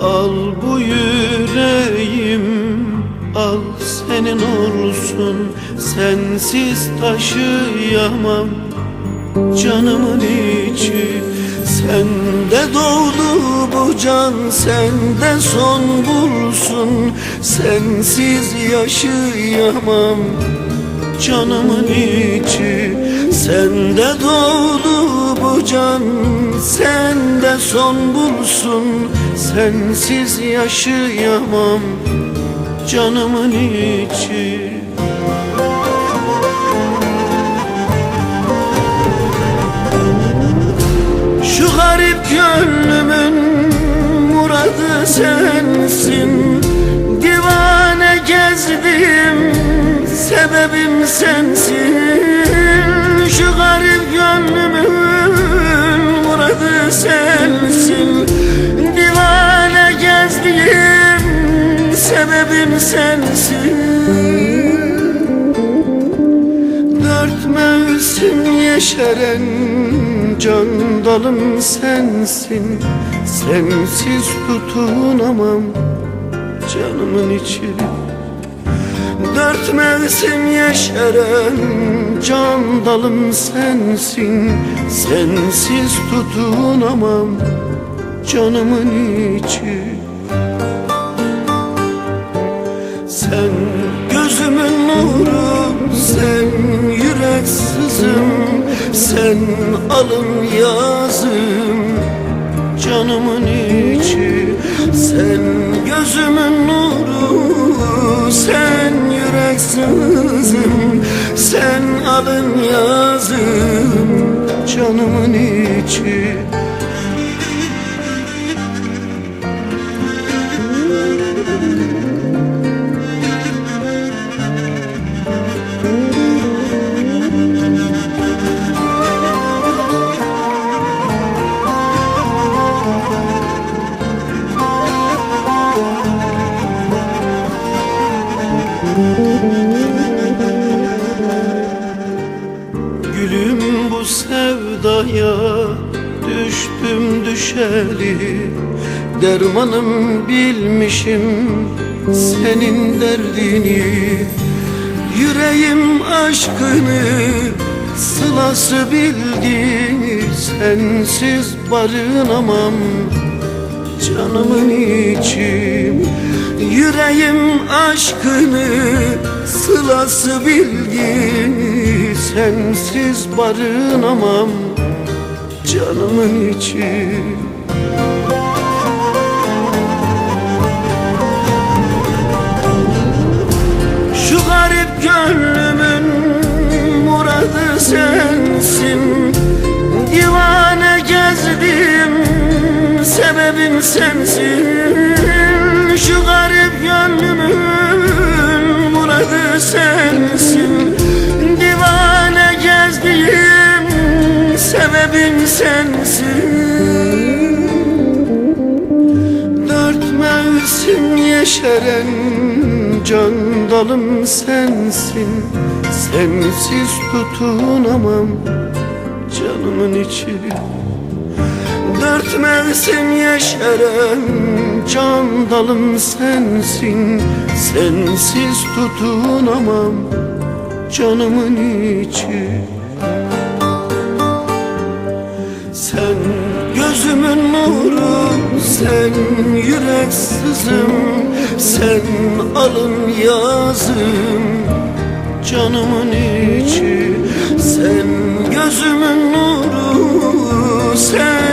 Al bu yüreğim al senin olsun. Sensiz taşıyamam canımın içi. Sende doğdu bu can sende son bulsun. Sensiz yaşayamam canımın içi. Sende doğdu can sende son bulsun. Sensiz yaşayamam canımın içi. Şu garip gönlümün muradı sensin. Divane gezdim sebebim sensin. Şu garip muradı sensin Divane gezdim sebebim sensin. Dört mevsim yeşeren can dalım sensin. Sensiz tutunamam canımın içi Dört mevsim yeşeren can dalım sensin. Sensiz tutunamam canımın içi. Sen gözümün nuru, sen yürek sızım Sen alın yazım, canımın içi. Sen gözümün nuru, sızım Sen alın yazım, canımın içi sevdaya düştüm düşeli. Dermanım bilmişim senin derdini. Yüreğim aşkını sılası bildi Sensiz barınamam. Canımın içim Yüreğim aşkını sılası bildi Sensiz barınamam canımın içi. Şu garip gönlümün muradı sensin. Divane gezdim sebebim sensin. Şu garip gönlümün muradı sensin sebebim sensin. Dört mevsim yeşeren can dalım sensin. Sensiz tutunamam canımın içi. Dört mevsim yeşeren can dalım sensin. Sensiz tutunamam canımın içi Sen gözümün nuru, sen yürek sızım Sen alın yazım, canımın içi Sen gözümün nuru, sen